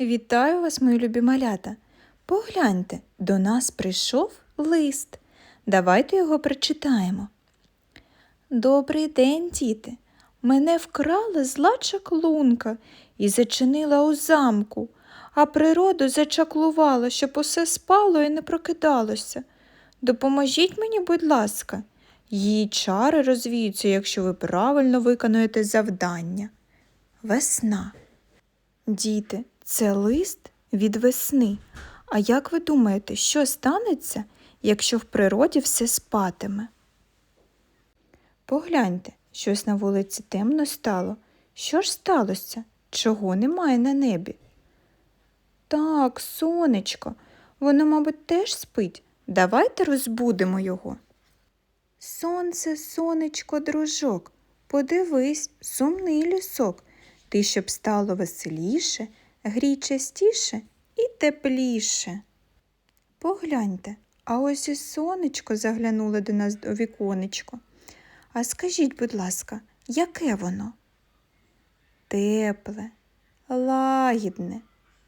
Вітаю вас, мої любі малята. Погляньте, до нас прийшов лист. Давайте його прочитаємо. Добрий день, діти. Мене вкрала зла чаклунка і зачинила у замку, а природу зачаклувала, щоб усе спало і не прокидалося. Допоможіть мені, будь ласка. Її чари розвіються, якщо ви правильно виконуєте завдання. Весна. Діти, це лист від весни. А як ви думаєте, що станеться, якщо в природі все спатиме? Погляньте, щось на вулиці темно стало. Що ж сталося? Чого немає на небі? Так, сонечко, воно, мабуть, теж спить. Давайте розбудимо його. Сонце, сонечко, дружок, подивись, сумний лісок. Ти, щоб стало веселіше, грій частіше і тепліше. Погляньте, а ось і сонечко заглянуло до нас у віконечко. А скажіть, будь ласка, яке воно? Тепле, лагідне,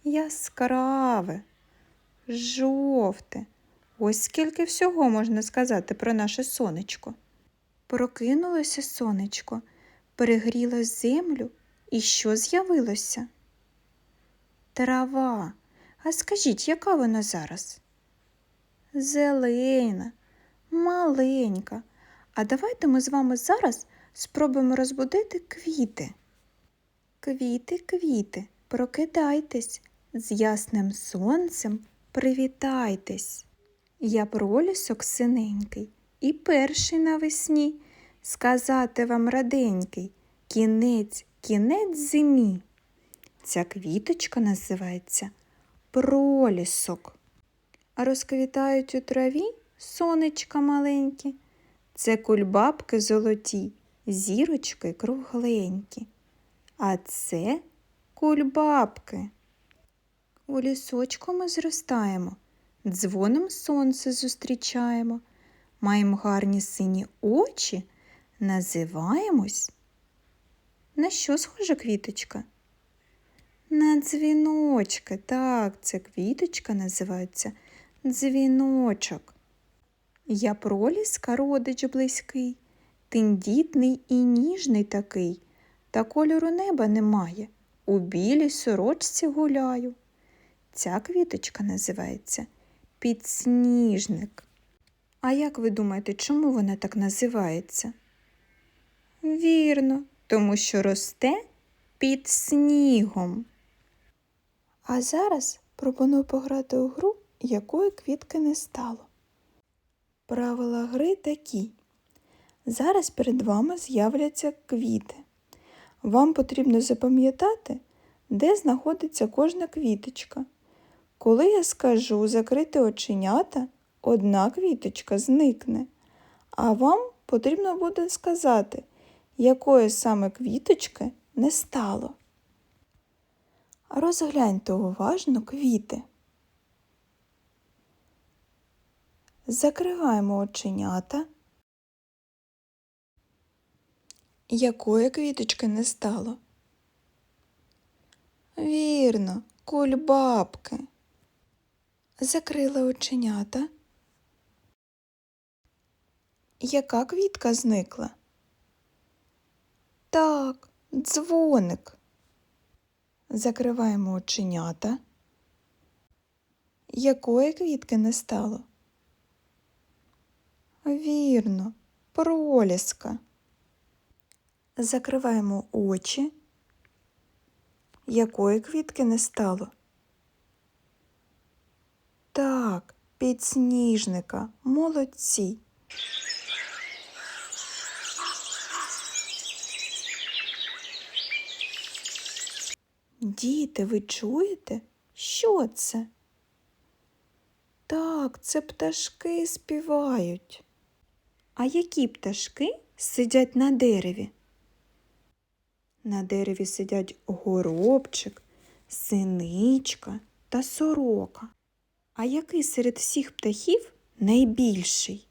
яскраве, жовте. Ось скільки всього можна сказати про наше сонечко. Прокинулося сонечко, перегріло землю, і що з'явилося? Трава. А скажіть, яка вона зараз? Зелена, маленька. А давайте ми з вами зараз спробуємо розбудити квіти. Квіти, квіти, прокидайтесь, з ясним сонцем привітайтесь. Я пролісок синенький і перший навесні сказати вам раденький кінець, кінець зимі. Ця квіточка називається пролісок. А розквітають у траві сонечка маленькі. Це кульбабки золоті, зірочки кругленькі. А це кульбабки. У лісочку ми зростаємо, дзвоном сонце зустрічаємо, маємо гарні сині очі, називаємось. На що схожа квіточка? На дзвіночки. Так, ця квіточка називається дзвіночок. Я проліска родич близький, тендітний і ніжний такий, та кольору неба немає. У білій сорочці гуляю. Ця квіточка називається підсніжник. А як ви думаєте, чому вона так називається? Вірно, тому що росте під снігом. А зараз пропоную пограти у гру, якої квітки не стало. Правила гри такі. Зараз перед вами з'являться квіти. Вам потрібно запам'ятати, де знаходиться кожна квіточка. Коли я скажу закрити оченята, одна квіточка зникне, а вам потрібно буде сказати, якої саме квіточки не стало. Розгляньте уважно квіти. Закриваємо оченята. Якої квіточки не стало? Вірно, кульбабки. Закрили оченята. Яка квітка зникла? Так, дзвоник. Закриваємо оченята. Якої квітки не стало? Вірно, проліска. Закриваємо очі. Якої квітки не стало? Так, підсніжника, молодці. Діти, ви чуєте? Що це? Так, це пташки співають. А які пташки сидять на дереві? На дереві сидять горобчик, синичка та сорока. А який серед всіх птахів найбільший?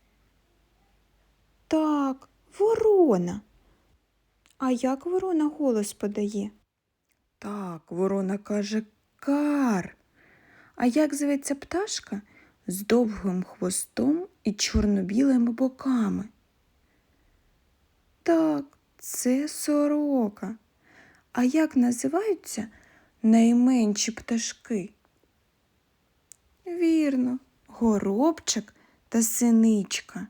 Так, ворона. А як ворона голос подає? Так, ворона каже Кар. А як зветься пташка з довгим хвостом і чорно-білими боками? Так, це сорока. А як називаються найменші пташки? Вірно, горобчик та синичка.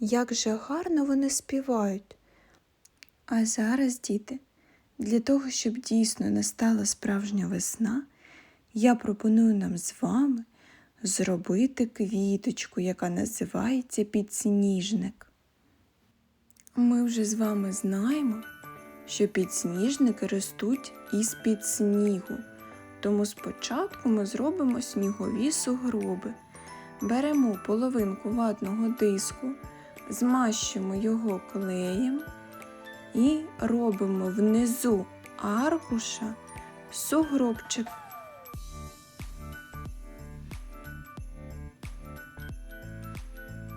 Як же гарно вони співають. А зараз, діти, для того, щоб дійсно настала справжня весна, я пропоную нам з вами зробити квіточку, яка називається підсніжник. Ми вже з вами знаємо, що підсніжники ростуть із під снігу. Тому спочатку ми зробимо снігові сугроби. Беремо половинку ватного диску, змащуємо його клеєм і робимо внизу аркуша сугробчик.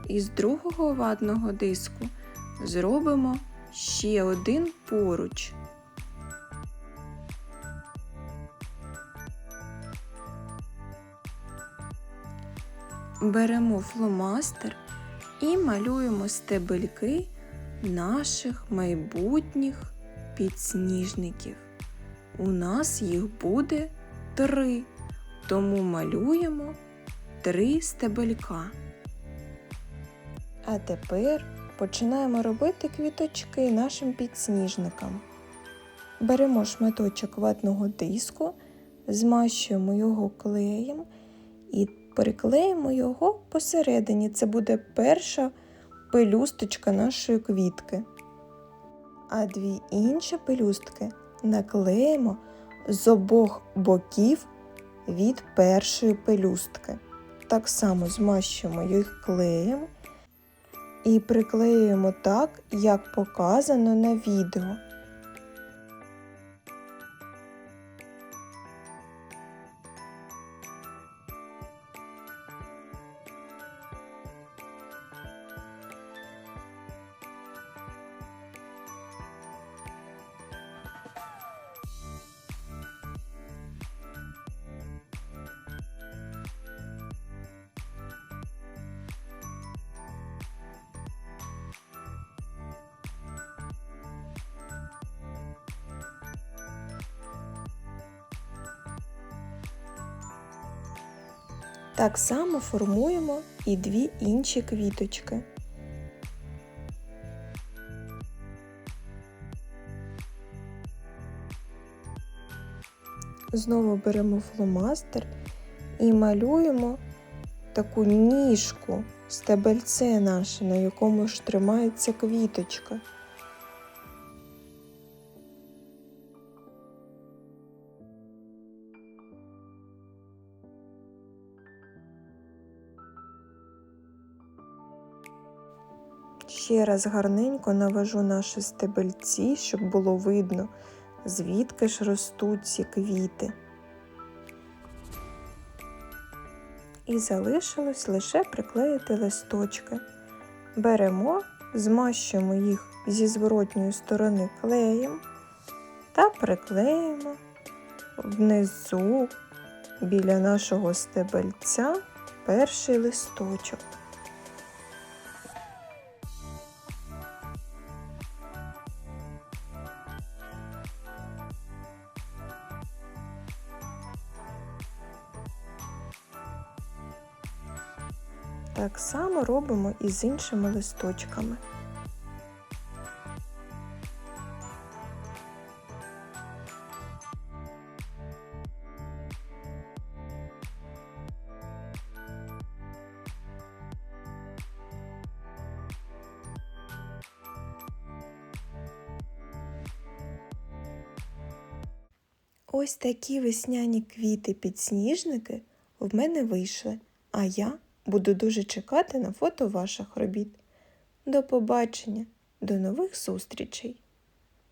Із другого ватного диску зробимо ще один поруч. Беремо фломастер і малюємо стебельки наших майбутніх підсніжників. У нас їх буде три, тому малюємо три стебелька. А тепер починаємо робити квіточки нашим підсніжникам. Беремо шматочок ватного диску, змащуємо його клеєм і приклеїмо його посередині. Це буде перша пелюсточка нашої квітки. А дві інші пелюстки наклеїмо з обох боків від першої пелюстки. Так само змащуємо їх клеєм і приклеюємо так, як показано на відео. Так само формуємо і дві інші квіточки. Знову беремо фломастер і малюємо таку ніжку, стебельце наше, на якому ж тримається квіточка. Ще раз гарненько навожу наші стебельці, щоб було видно, звідки ж ростуть ці квіти. І залишилось лише приклеїти листочки. Беремо, змащуємо їх зі зворотньої сторони клеєм та приклеїмо внизу біля нашого стебельця перший листочок. Само робимо і з іншими листочками. Ось такі весняні квіти-підсніжники в мене вийшли, а я буду дуже чекати на фото ваших робіт. До побачення, до нових зустрічей!